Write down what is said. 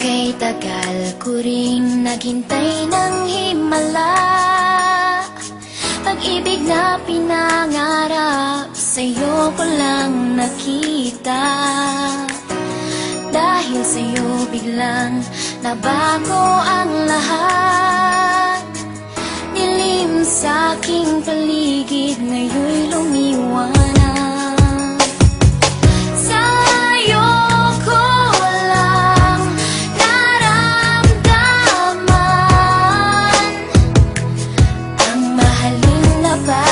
Kay tagal ko rin naghintay ng himala. Pag-ibig na pinangarap Sa'yo ko lang nakita. Dahil sa'yo biglang nabago ang bye.